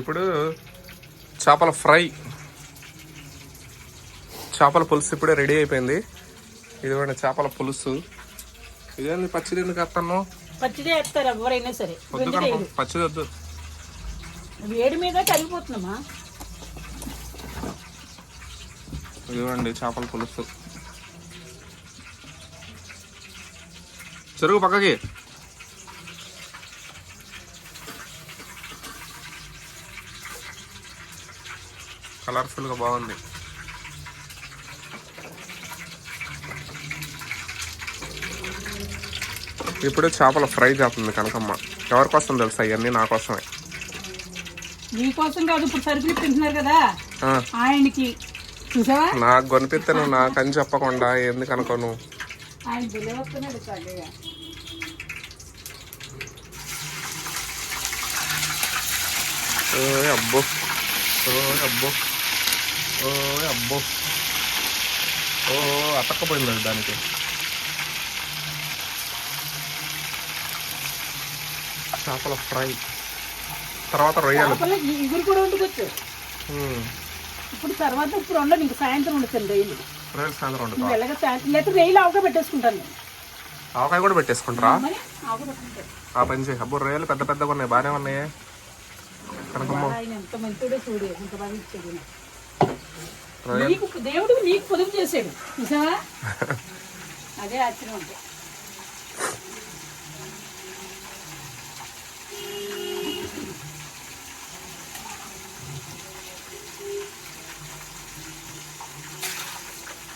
ఇప్పుడు చేపల ఫ్రై. చేపల పులుసు ఇప్పుడే రెడీ అయిపోయింది. ఇదిగోండి చేపల పులుసు. ఇదేంది పచ్చిది ఎందుకు వేస్తాను పచ్చిదే వేస్తారు ఎవరైనా సరే. వద్దు కనుక. పచ్చిది వద్దు. వేడి మీద కరిగిపోతుందమ్మా ఇదిగోండి చేపల పులుసు. చెరుగు పక్కకి. కలర్ఫుల్గా బాగుంది. ఇప్పుడు చేపల ఫ్రై చేస్తుంది కనకమ్మ. ఎవరి కోసం తెలుసా ఇవన్నీ నా కోసమే. మీకోసం కాదు ఇప్పుడు సరుకులు తింటున్నారు కదా. ఆ, ఆయనకి. చూసావా? నాకు కొనిపిస్తే నువ్వు నాకని చెప్పకుండా ఎందుకు అనుకోను ఆయన బిల్లు వస్తున్నాడు చల్లగా ఓ అబ్బో. అబ్బో. ఓ అబ్బో. ఓ అతక్కపోయింది దానికి. చేపల ఫ్రై. తర్వాత రొయ్యలు. ఇగురు కూడా వండుకోవచ్చు ఉమ్, ఇప్పుడు తర్వాత ఇప్పుడు ఉండదు ఇంక సాయంత్రం వండుతాను రైలు రొయ్యలు. సాయంత్రం వండుతా నువ్వు వెళ్ళగా సాయంత్రం లేకపోతే రైలు ఆవుగా పెట్టేసుకుంటాను నేను. ఆవకాయ కూడా పెట్టేసుకుంటారా? ఆ పని చేయి. అబ్బో రొయ్యలు పెద్ద పెద్దగా ఉన్నాయి బాగానే ఉన్నాయి. కనకమ్మ ఆయన ఎంత మంచిదో చూడు ఎంత బాగా ఇచ్చాడు నాకు. దేవుడు నీకు పొదుపు చూసావా? అదే ఆశ్చర్యం అంటే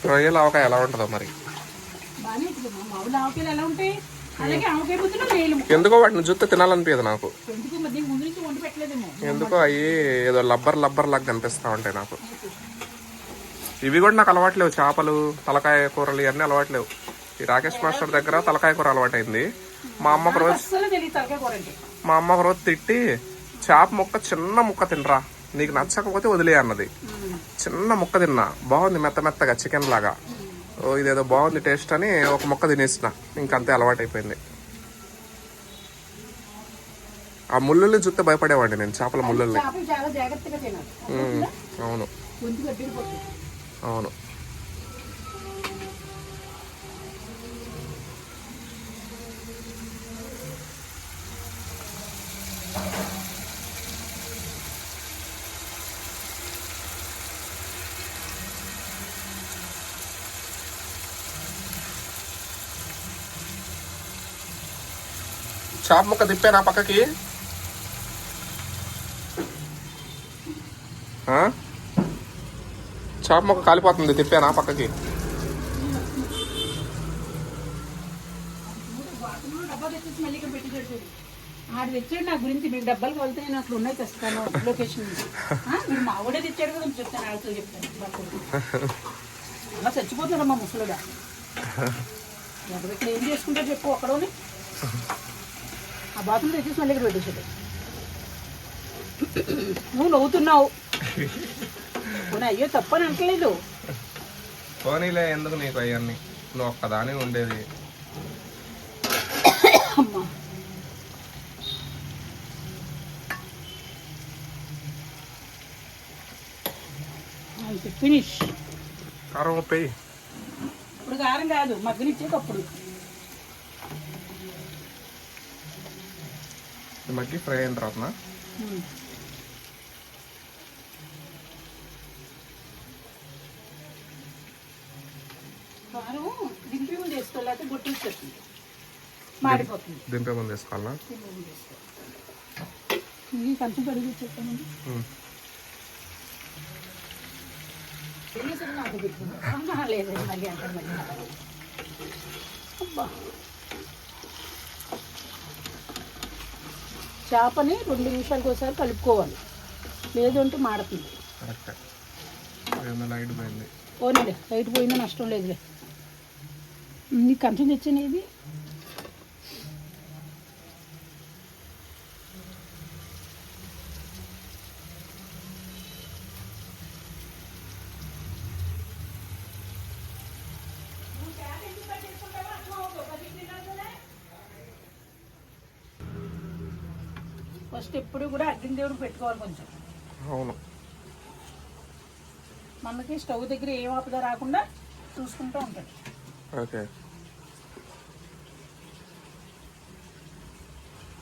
రొయ్యలు ఆవకాయ ఎలా ఉంటుందో మరి? ఎందుకో వాటిని చూస్తే తినాలనిపించదు నాకు. ఎందుకు అవి ఏదో లబ్బర్ లబ్బర్ లాగా కనిపిస్తా ఉంటాయి నాకు. ఇవి కూడా నాకు అలవాట్లేవు చేపలు తలకాయ కూరలు ఇవన్నీ అలవాట్లేవు ఈ రాకేష్ మాస్టర్ దగ్గర తలకాయ కూర అలవాటైంది. మా అమ్మ ఒక రోజు మా అమ్మ ఒక రోజు తిట్టి చేప ముక్క చిన్న ముక్క తినరా. నీకు నచ్చకపోతే వదిలే అన్నది. చిన్న ముక్క తిన్నా. బాగుంది మెత్త మెత్తగా చికెన్ లాగా. ఓ ఇదేదో బాగుంది టేస్ట్ అని ఒక ముక్క తినేసిన. ఇంకంతే అలవాటైపోయింది. ఆ ముళ్ళుల్ని చూస్తే భయపడేవాడిని నేను చేపల ముళ్ళుల్ని. అవును. అవును చాప ముక్క తిప్పానా పక్కకి ఆ? చాప మొక్క కాలిపోతుంది తిప్పానా పక్కకి? డబ్బా తెచ్చేసి మళ్ళీ ఇక్కడ పెట్టి ఆడు తెచ్చాడు నా గురించి మీకు డబ్బాలు కొలితే నేను అక్కడ ఉన్నాయి తెస్తాను లొకేషన్ నుంచి ఆ, మీరు మా ఊడే తెచ్చాడు కదా చెప్తాను ఆడితో చెప్తాను. అలా చచ్చిపోతున్నాడు మా ముసలుడా. ఎవరు ఇక్కడ ఏం చేసుకుంటా చెప్పు అక్కడోని. ఆ బాత్రూమ్ తెచ్చేసి మళ్ళీ ఇక్కడ పెట్టేసాడు నువ్వు నవ్వుతున్నావు. అయ్యో తప్పని అనట్లేదు. పోనీలే ఎందుకు నీకు అవన్నీ నువ్వు ఒక్కదాని ఉండేది. ఫినిష్ కారం ఉప్పి ఇప్పుడు కారం కాదు మగ్గనిచ్చేటప్పుడు. మగ్గి ఫ్రై అయిన తర్వాత కారం దింపి ముందు వేసుకోవాలి లేకపోతే గుట్టు వచ్చేస్తుంది. మాడిపోతుంది. దింపే ముందు వేసుకోవాలా? దింపి ముందు వేసుకోవాలి. ఇది కొంచెం చెప్పానండి లేదు మళ్ళీ మళ్ళీ అబ్బా. చేపని రెండు నిమిషాలకు ఒకసారి కలుపుకోవాలి. లేదు అంటే మాడుతుంది. పోనీలే లైట్ పోయిందో నష్టం లేదులే. నీకు కంచం తెచ్చాను ఇది ఫస్ట్ ఎప్పుడు కూడా అగ్ని దేవుడికి పెట్టుకోవాలి కొంచెం. అవును. మనకి స్టవ్ దగ్గర ఏం ఆపద రాకుండా చూసుకుంటూ ఉంటాడు. ఓకే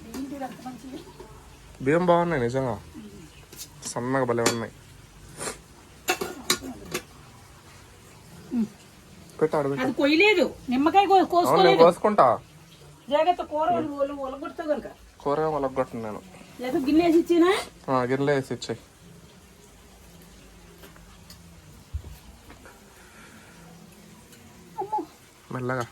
ఏంటి ఇది అంత మంచిది బియ్యం బాగున్నాయి నిజంగా. సన్నగా భలే ఉన్నాయి. పెట్టాడు అది కొయ్యలేదు. నిమ్మకాయ కోసుకోలేదు. కోసుకుంటా. జాగ్రత్త కూర ఒలగొడతా కనుక. కూర మొలగొట్టను నేను. లేదా గిన్నె వేసి ఇచ్చినా? ఇచ్చాయి. మెల్లగా.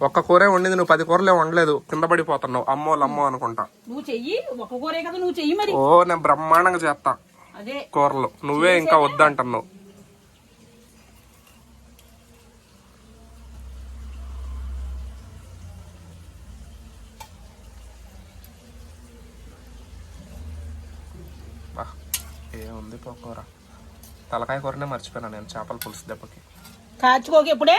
ఒక్క కూరే వండింది నువ్వు పది కూరలే వండలేదు. కింద పడిపోతున్నావు. అమ్మో లమ్మో అనుకుంటా. నువ్వు చెయ్యి ఒక కూరే కదా నువ్వు చెయ్యి మరి. ఓ నేను బ్రహ్మాండంగా చేస్తా. అదే. కూరలు. నువ్వే ఇంకా వద్దంటున్నావు. ఏముంది పోకూర తలకాయ కూరనే మర్చిపోయినా నేను చేపల పులుసు దెబ్బకి. కార్చుకోక ఇప్పుడే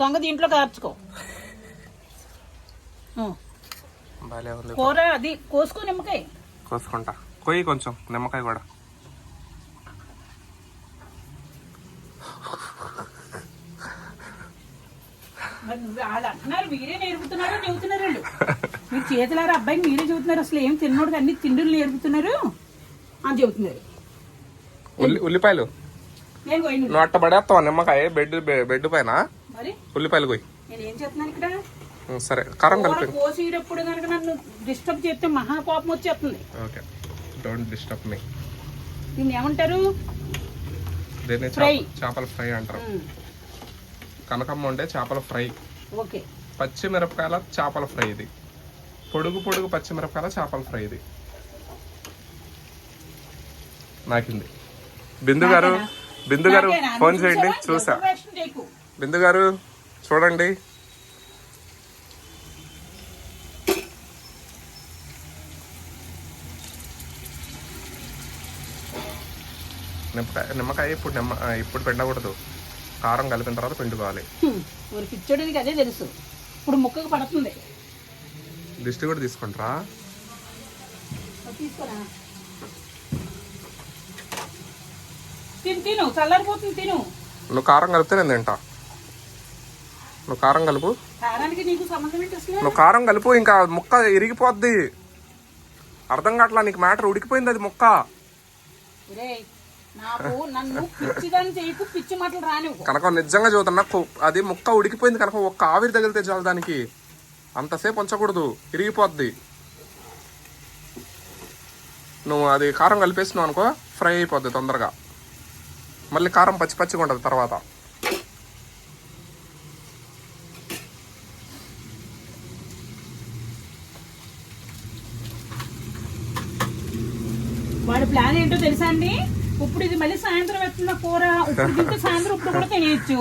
సొంగ దీంట్లో కార్చుకో ఉంది. కూర అది కోసుకో నిమ్మకాయ. కోసుకుంటా. కొయ్యి కొంచెం నిమ్మకాయ కూడా. వాళ్ళు అంటున్నారు మీరే నేర్పుతున్నారు చెబుతున్నారు వాళ్ళు. మీరు చేతులారా అబ్బాయికి మీరే చెబుతున్నారు అసలు ఏం తిన్నోడు అన్ని తిండులు నేర్పుతున్నారు? అని చెబుతున్నారు. ఉల్లి ఉల్లిపాయలు? నేను పడేస్తావా నిమ్మకాయ? బెడ్ బెడ్ పైన? ఉల్లిపాయలు కొయ్యి. నేను ఏం చేస్తున్నాను ఇక్కడ? ఉం, సరే కారం కలిపి కోసేటప్పుడు కనుక నన్ను డిస్టర్బ్ చేస్తే మహా కోపం వచ్చేస్తుంది. ఓకే. డోంట్ డిస్టర్బ్ మీ దీన్ని ఏమంటారు? దీన్ని చేపల ఫ్రై అంటారు. కనకమ్మ ఉండే చేపల ఫ్రై. ఓకే. పచ్చిమిరపకాయల చేపల ఫ్రై ఇది. పొడుగు పొడుగు పచ్చిమిరపకాయల చేపల ఫ్రై ఇది. నాకింది. బిందు గారు? బిందు గారు? ఫోన్ చేయండి? చూసా. బిందు గారు చూడండి. నిమ్మకాయ నిమ్మకాయ ఇప్పుడు నిమ్మ ఇప్పుడు పిండకూడదు. కారం కలిపిన తర్వాత పిండుకోవాలి. మరి పిచ్చోడికి అదే తెలుసు. ఇప్పుడు ముక్కకు పడుతుంది. దిష్టి కూడా తీసుకుంటారా? తీసుకోరా? తిను తిను చల్లారిపోతుంది తిను. నువ్వు కారం కలిపితే నేను తింటా. నువ్వు కారం కలుపు. నువ్వు కారం కలుపు ఇంకా ముక్క ఇరిగిపోద్ది. అర్థం కావట్లా నీకు మ్యాటర్? ఉడికిపోయింది అది ముక్క. కనుక నిజంగా చదువుతున్నా అది ముక్క ఉడికిపోయింది కనుక ఒక్క ఆవిరి తగిలితే చాలు దానికి. అంతసేపు ఉంచకూడదు ఇరిగిపోద్ది. నువ్వు అది కారం కలిపేసినావు అనుకో ఫ్రై అయిపోద్ది తొందరగా. మళ్ళీ కారం పచ్చి పచ్చిగా ఉంటుంది తర్వాత. వాడి ప్లాన్ ఏంటో తెలుసా అండి? ఇప్పుడు ఇది మళ్ళీ సాయంత్రం వెళ్తున్న కూర? ఇప్పుడు తింటే సాయంత్రం ఇప్పుడు కూడా తినేయచ్చు.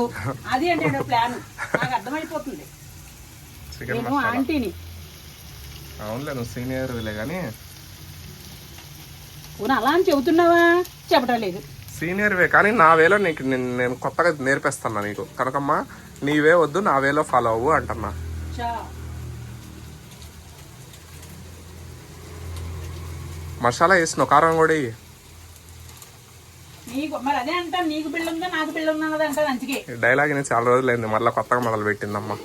అది అంటే ప్లాన్. నాకు అర్థమైపోతుంది. నేను ఆంటీని. అవునులే నువ్వు సీనియర్ కానీ. అలా అని చెబుతున్నావా? చెప్పడం లేదు. సీనియర్వే కానీ నా వేలో నీకు నేను నేను కొత్తగా నేర్పిస్తున్నా నీకు. కనుకమ్మ నీవే వద్దు నా వేలో ఫాలో అవ్వు అంటున్నా. మసాలా వేసినావు కారం కూడా. నీకు మరి అదే అంటాను నీకు ఉందా నాకు డైలాగ్ నేను చాలా రోజులైంది మళ్ళీ కొత్తగా మొదలు పెట్టిందమ్మా.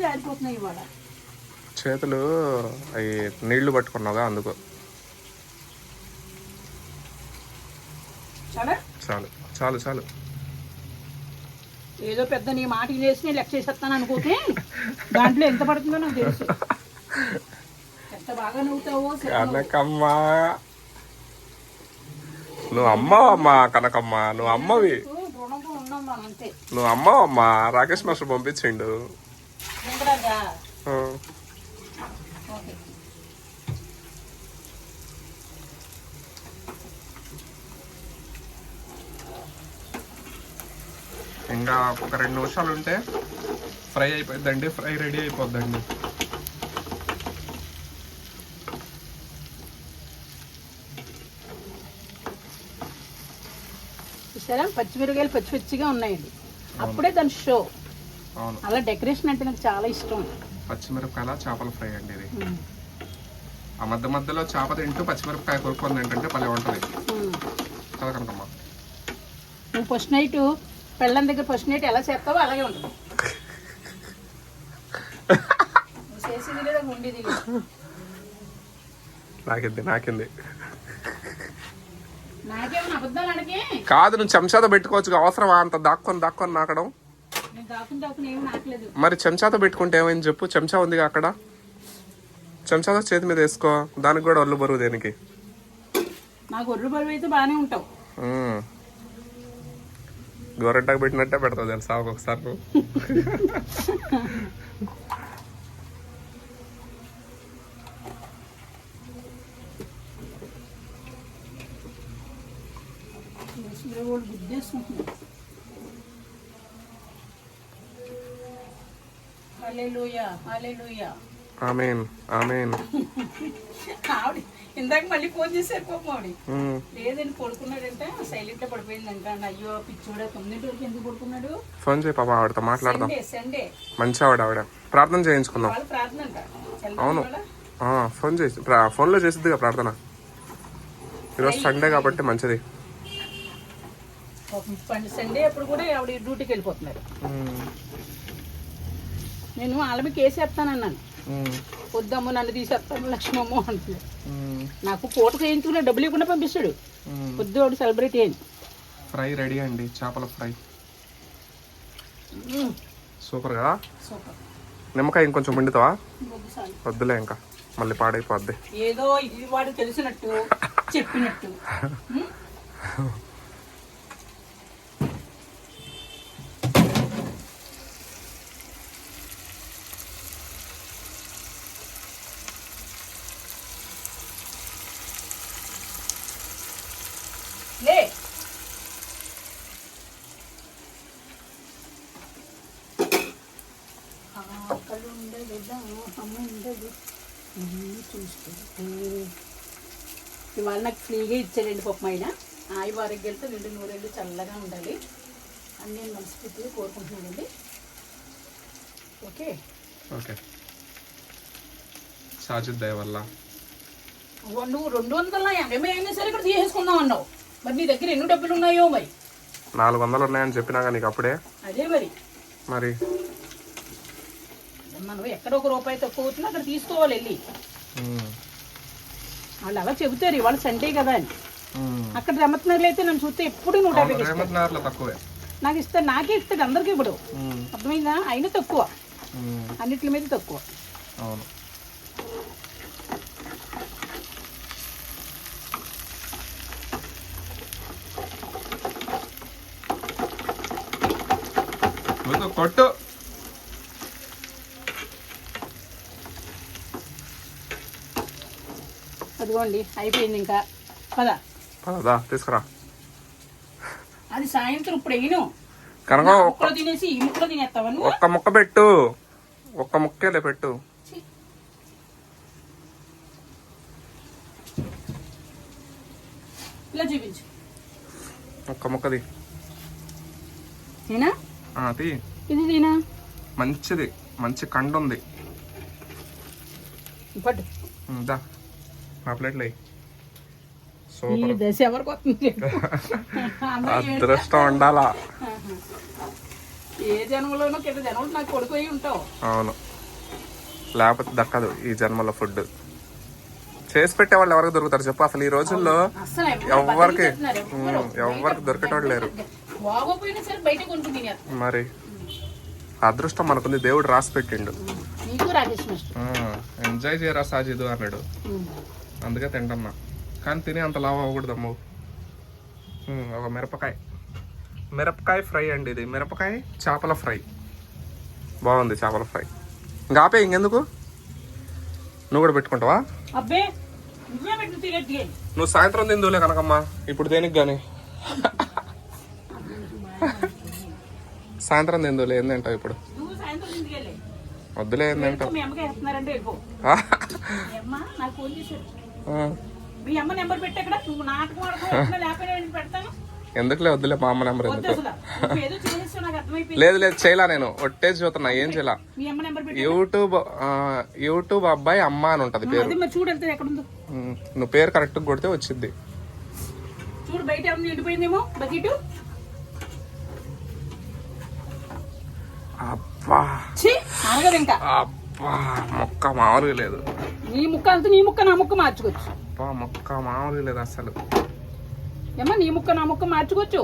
జారిపోతున్నాయి ఇవాళ. చేతులు అవి నీళ్ళు పట్టుకున్నావుగా అందుకు. చాలు చాలు చాలు. ఏదో పెద్ద నీ మాట చేసి నేను లెక్క చేసేస్తాను అనుకోతే దాంట్లో ఎంత పడుతుందో నాకు తెలుసు. ఎంత బాగా నవ్వుతావో కనకమ్మా. నువ్వు అమ్మవమ్మా కనకమ్మ? నువ్వు అమ్మవి. నువ్వు అమ్మవమ్మా రాకేష్ మాస్టర్ పంపించిండు ఉండరాదా ఆ. ఓకే ఇంకా ఒక రెండు నిమిషాలు ఉంటే ఫ్రై అయిపోద్దండి ఫ్రై రెడీ అయిపోద్దండి. సరే పచ్చిమిరపకాయలు పచ్చి పచ్చిగా ఉన్నాయండి అప్పుడే దాని షో. అలా డెకరేషన్ అంటే నాకు చాలా ఇష్టం. పచ్చిమిరపకాయల చేపల ఫ్రై అండి ఇది. ఆ మధ్య మధ్యలో చేప తింటూ పచ్చిమిరపకాయ కొనుక్కొని ఏంటంటే భలే ఉంటుంది కనకమ్మ. నువ్వు ఫస్ట్ నైట్ పెళ్ళం దగ్గర ఫస్ట్ నైట్ ఎలా చేస్తావో అలాగే ఉంటుంది. నువ్వు చేసేది లేదా ఉండేది లేదు. నాకింది నాకింది. కాదు నువ్వు చెంచాతో పెట్టుకోవచ్చు అవసరమా? అంత దాక్కొని దాక్కొని నాకడం. మరి చెంచాతో పెట్టుకుంటే ఏమైంది చెప్పు? చెంచా ఉందిగా అక్కడ. చెంచాతో చేతి మీద వేసుకో. దానికి కూడా ఒళ్ళు బరువు దేనికి? నాకు ఒర్రు బరువు అయితే బాగానే ఉంటావు. గోరెంటాకు పెట్టినట్టే పెడతావు తెలుసా ఒక్కొక్కసారి నువ్వు వాళ్ళు గుద్దేసుకుంటున్నారు హల్లెలూయా హల్లెలూయా ఆమెన్ ఆమెన్ ఆవిడ ఇందాక మళ్ళీ ఫోన్ చేశారు పాపం ఆవిడ. మ్మ్. లేదండి పడుకున్నాడంటే. సైలెంట్గా పడిపోయిందంట అయ్యో పిచ్చోడా తొమ్మిదింటి వరకు ఎందుకు పడుకున్నాడు? ఫోన్ చేయి పాప ఆవిడతో మాట్లాడదాం. సండే మంచి ఆవిడ ఆవిడ. ప్రార్థన చేయించుకుందాం. వాళ్ళ ప్రార్థన అంట అవును. ఫోన్ చేసి ప్రా- ఫోన్లో చేసిద్దిగా ప్రార్థన. ఈరోజు సండే కాబట్టి మంచిది. సండే అప్పుడు కూడా ఆవిడ డ్యూటీకి వెళ్ళిపోతున్నారు. నేను వాళ్ళకి కేసేస్తానన్నాను మ్మ్. వద్దమ్మ నన్ను తీసేస్తాను లక్ష్మమ్మ మ్మ్. నాకు పూట చేయించుకునే డబ్బులు ఇవ్వకుండా పంపిస్తాడు. వద్దు వాడు సెలబ్రేట్ అయ్యింది ఫ్రై రెడీ అండి చేపల ఫ్రై. సూపర్ కదా? సూపర్. నిమ్మకాయ ఇంకొంచెం పిండుతావా. వద్దులే ఇంకా మళ్ళీ పాడైపోద్ది. ఏదో ఇది వాడు తెలిసినట్టు చెప్పినట్టు ఉం? లే ఆకలి ఉండదు అమ్మ ఉండదు అన్నీ చూసుకుంటే ఇవాళ నాకు ఫ్రీగా ఇచ్చాడండి పాపం ఆయన ఆయి వారికి వెళ్తే రెండు నూరేళ్ళు చల్లగా ఉండాలి. అని నేను మనస్ఫూర్తిగా కోరుకుంటున్నానండి. ఓకే? ఓకే. సాజిద్ వల్ల. నువ్వు రెండు వందల ఎనభై అయినా సరే ఇక్కడ తీసేసుకుందాం అన్నావు. మరి నీ దగ్గర ఎన్ని డబ్బులు ఉన్నాయో మరి? నాలుగు వందలు ఉన్నాయని చెప్పినాగా నీకు అప్పుడే. అదే మరి. మరి? మనం ఎక్కడ ఒక రూపాయి తక్కువ అవుతుందో అక్కడ తీసుకోవాలి వెళ్ళి. వాళ్ళు అలా చెబుతారు ఇవాళ సండే కదా అని. అక్కడ రమత్నగర్లు అయితే నన్ను చూస్తే ఎప్పుడు నూట యాభై తక్కువే. నాకు ఇస్తాడు నాకే ఇస్తాడు అందరికీ ఇప్పుడు. అర్థమైందా? అయినా తక్కువ. అన్నిటి మీద తక్కువ. అవును. కొట్టు. అదిగోండి అయిపోయింది ఇంకా. పద. పదా తీసుకురా. అది సాయంత్రం ఇప్పుడు వేయను. కనుక ఒక్క ముక్కలు తినేసి ఈ ముక్కలు తినేస్తావా నువ్వు? ఒక్క ముక్క పెట్టు. ఒక్క ముక్కేలే పెట్టు. ఇలా చూపించు. ఒక్క ముక్కది నేనా? తీ. ఇది నేనా? మంచిది. మంచి కండు ఉంది పట్టు. ఉమ్, దా. నా ప్లేట్లో సూపర్ దశ ఎవరికి వస్తుంది? అదృష్టం ఉండాలా. ఏ జన్మలోనూ కింద జన్మలు నాకు కొడుకు అయి ఉంటావు. అవును. లేకపోతే దక్కదు ఈ జన్మలో ఫుడ్ చేసి పెట్టే వాళ్ళు ఎవరికి దొరుకుతారు చెప్పు? అసలు ఈ రోజుల్లో అస్సలు ఎవరు ఎవ్వరికి బతికించేస్తున్నారు, ఎవ్వరు. ఉమ్, ఎవ్వరికి దొరికేటోళ్ళు లేరు. మరి అదృష్టం మనకుంది. దేవుడు రాసి పెట్టిండు. ఎంజాయ్ చేయరా సాజిదు అన్నాడు. అందుకే తింటున్నా. కానీ తిని అంత లావు అవ్వకూడదు అమ్మ. ఒక మిరపకాయ. మిరపకాయ ఫ్రై అండి ఇది. మిరపకాయ చేపల ఫ్రై. బాగుంది చేపల ఫ్రై. ఇంకా ఆపే ఇంకెందుకు? నువ్వు కూడా పెట్టుకుంటావా? నువ్వే సాయంత్రం తిందులే కనకమ్మా. ఇప్పుడు దేనికి గాని. సాయంత్రం తిందులే ఇప్పుడు? సాయంత్రం ఇంటికి వెళ్ళి వద్దులే ఏందంటావు మీ మీ అమ్మ నెంబర్ నువ్వు నాటకం ఆడుకో నేను పెడతాను. ఎందుకులే వద్దులే మా అమ్మ నెంబర్ ఎందుకు? లేదు లేదు చేయలా నేను. ఒట్టేసి చూస్తున్నా ఏం చేయలా? యూట్యూబ్ యూట్యూబ్ అబ్బాయి అమ్మ అని ఉంటది పేరు. నువ్వు పేరు కరెక్ట్ కొడితే వచ్చింది చూడు బయట ఏమన్నా ఎండిపోయిందేమో. బకెట్. అబ్బా. ఇంకా. అబ్బా. మొక్క మామూలుగా లేదు. నీ ముక్క అంతా నీ ముక్క నా ముక్క మార్చుకోవచ్చు. మొక్క మామూలుగా లేదు అసలు. ఏమ్మా నీ ముక్క నా ముక్క మార్చుకోవచ్చు?